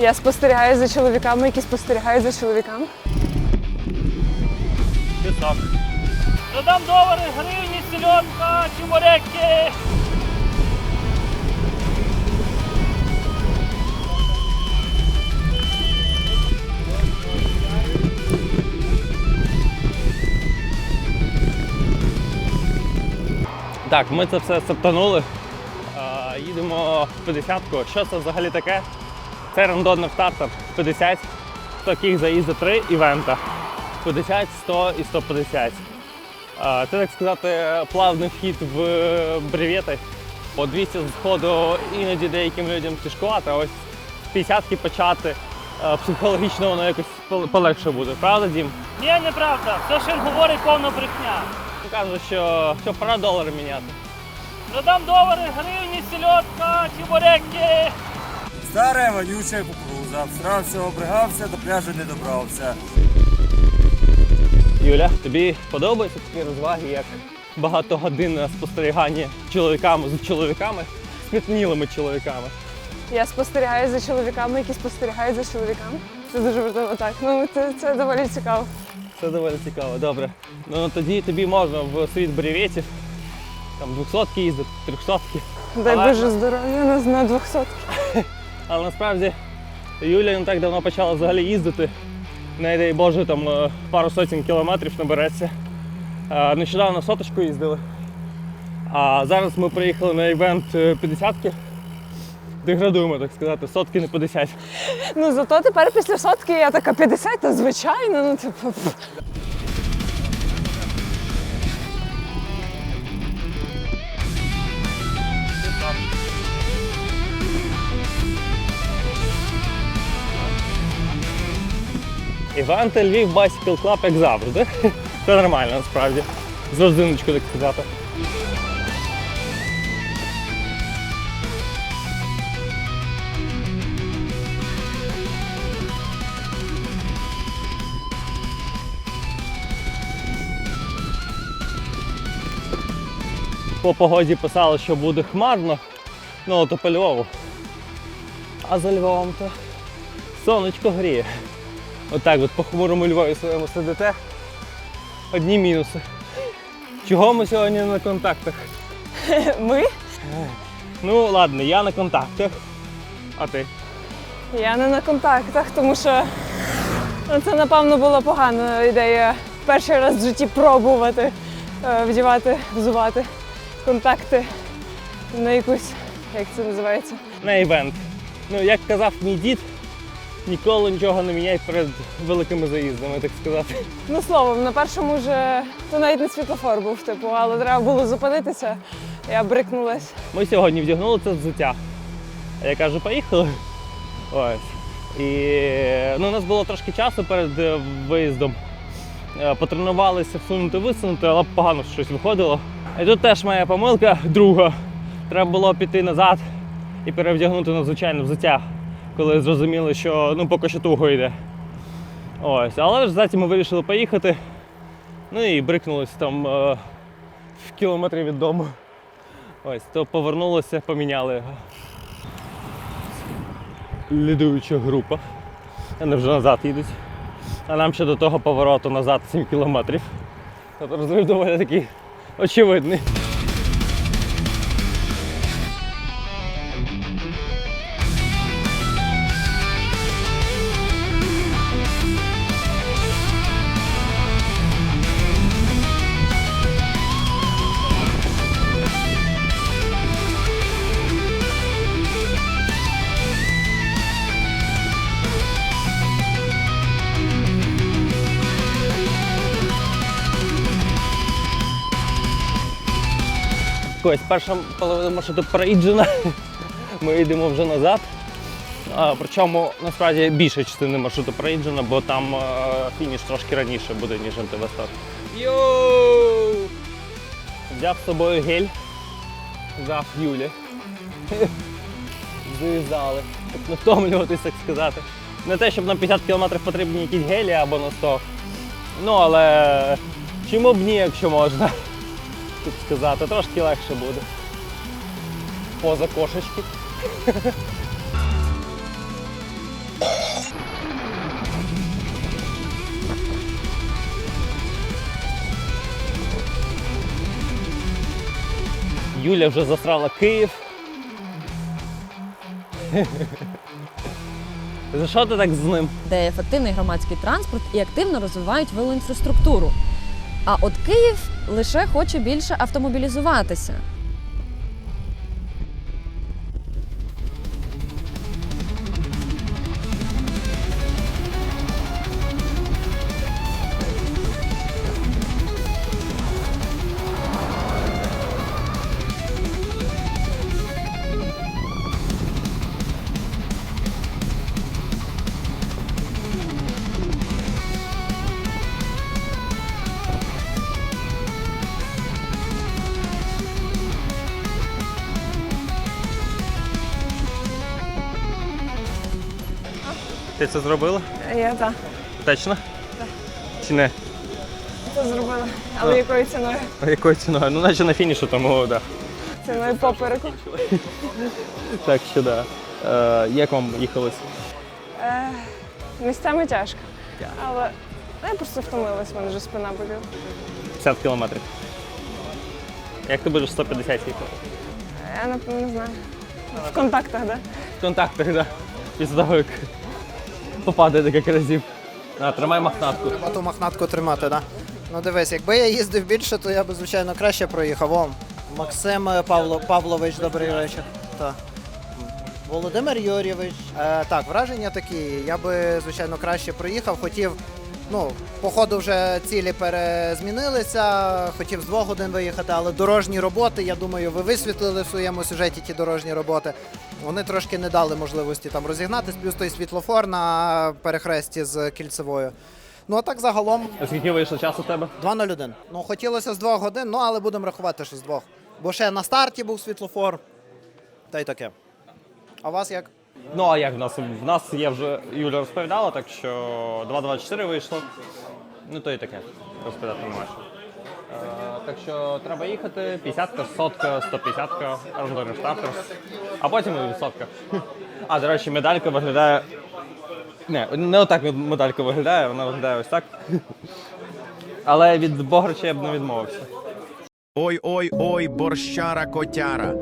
Я спостерігаю за чоловіками, які спостерігають за чоловіками. Пісок. Продам долари, гривні, сільонка, чебуреки. Так, ми це все септанули. Їдемо в 50-ку. Що це взагалі таке? Це рандомний стартер 50. Таких заїзди 3 івента. 50, 100 і 150. Це, так сказати, плавний вхід в бревети. По 200 з сходу іноді деяким людям тяжкувато, а ось з 50 почати е, психологічно воно якось полегше буде. Правда, Дім? Ні, неправда. Все, що він говорить, повна брехня. Каже, що, що пора долари міняти. Продам долари, гривні, сільотка, чебуреки. Старая вонючая кукуруза. Всрався, обригався, до пляжу не добрався. Юля, тобі подобаються такі розваги, як багатогодинне спостерігання чоловіками з чоловіками, спітнілими чоловіками. Я спостерігаю за чоловіками, які спостерігають за чоловіками. Це дуже важливо так. Ну це, це доволі цікаво. Це доволі цікаво, добре. Ну тоді тобі можна в світ бревєтів, там 200 їздити, 300 Дай Але- Боже здоров'я на, на 200. Але насправді Юля не так давно почала взагалі їздити. Не дай Боже, там е, пару сотень кілометрів набереться. Е, Нещодавно соточку їздили. А зараз ми приїхали на івент 50-ки. Деградуємо, так сказати, сотки не 50. Ну зато тепер після сотки я така 50, то звичайно. Ну типу. Пф. Івент Львів Bicycle Club, як завжди. Це нормально насправді. З родзиночку, так сказати. По погоді писали, що буде хмарно, ну то по Львову. А за Львовом то сонечко гріє. Отак от по хмурому Львові своєму сидите. Одні мінуси. Чого ми сьогодні на контактах? Ми? Ну ладно, я на контактах. А ти? Я не на контактах, тому що ну, це напевно була погана ідея перший раз в житті пробувати е, вдівати, взувати контакти на якусь, як це називається. На івент. Ну, як казав мій дід, ніколи нічого не міняй перед великими заїздами, так сказати. Ну словом, на першому вже то навіть не світлофор був, типу, але треба було зупинитися. Я брикнулась. Ми сьогодні вдягнули це взуття. А я кажу, поїхали. Ось. І ну, у нас було трошки часу перед е, виїздом. Е, Потренувалися всунути, висунути, але погано щось виходило. І тут теж моя помилка друга. Треба було піти назад і перевдягнути на звичайне взуття, коли зрозуміли, що ну, поки що туго йде. Ось. Але в результаті ми вирішили поїхати. Ну і брикнулись там е, в кілометрі від дому. Ось, то повернулося, поміняли його. Лідуюча група. Вони вже назад їдуть. А нам ще до того повороту назад 7 кілометрів. Тобто розрив доволі такий очевидний. Ось перша половина маршруту проїджена. Ми йдемо вже назад. А, причому насправді більша частина маршруту проїджена, бо там е, фініш трошки раніше буде, ніж МТВ старт. Йоу! Взяв з собою гель. Взяв Юлі. Зав'язали, щоб не втомлюватись, так сказати. Не те, щоб на 50 км потрібні якісь гелі або на 100. Ну, але чому б ні, якщо можна тут сказати, трошки легше буде. Поза кошечки. Юля вже засрала Київ. За що ти так з ним? Де ефективний громадський транспорт і активно розвивають велоінфраструктуру. А от Київ лише хоче більше автомобілізуватися. Ти це зробила? Я так, Точно? Так. Чи не? це зробила. Але якою ціною? А якою ціною? Ну, наче на фінішу, тому да. Ціною попереку. Так що да. Е, як вам їхалось? Е, місцями тяжко. Але я просто втомилась, в мене вже спина боліла. 50 кілометрів. Як ти будеш 150 їхати? Я напевно не знаю. В контактах, да? В контактах, да. Після того, як попаде декілька разів. А, тримай махнатку. Треба ту махнатку тримати, так? Да? Ну дивись, якби я їздив більше, то я би, звичайно, краще проїхав. О, Максим е, Павло, Павлович, добрий вечір. Володимир Юрійович. Е, так, враження такі. Я би, звичайно, краще проїхав. Хотів, ну, по ходу вже цілі перезмінилися. Хотів з двох годин виїхати, але дорожні роботи, я думаю, ви висвітлили в своєму сюжеті ті дорожні роботи. Вони трошки не дали можливості там розігнатись, плюс той світлофор на перехресті з кільцевою. Ну а так загалом А скільки вийшло часу у тебе? 2.01. Ну хотілося з двох годин, ну але будемо рахувати, що з двох. Бо ще на старті був світлофор. Та й таке. А у вас як? Ну а як в нас? В нас є вже Юля розповідала, так що 2.24 вийшло. Ну то і таке. Розповідати немає. Е, так що треба їхати 50, сотка, 150, розгорний стартер, а потім і сотка. А, до речі, медалька виглядає. Не, не отак медалька виглядає, вона виглядає ось так. Але від Бограча я б не відмовився. Ой ой ой, борщара котяра.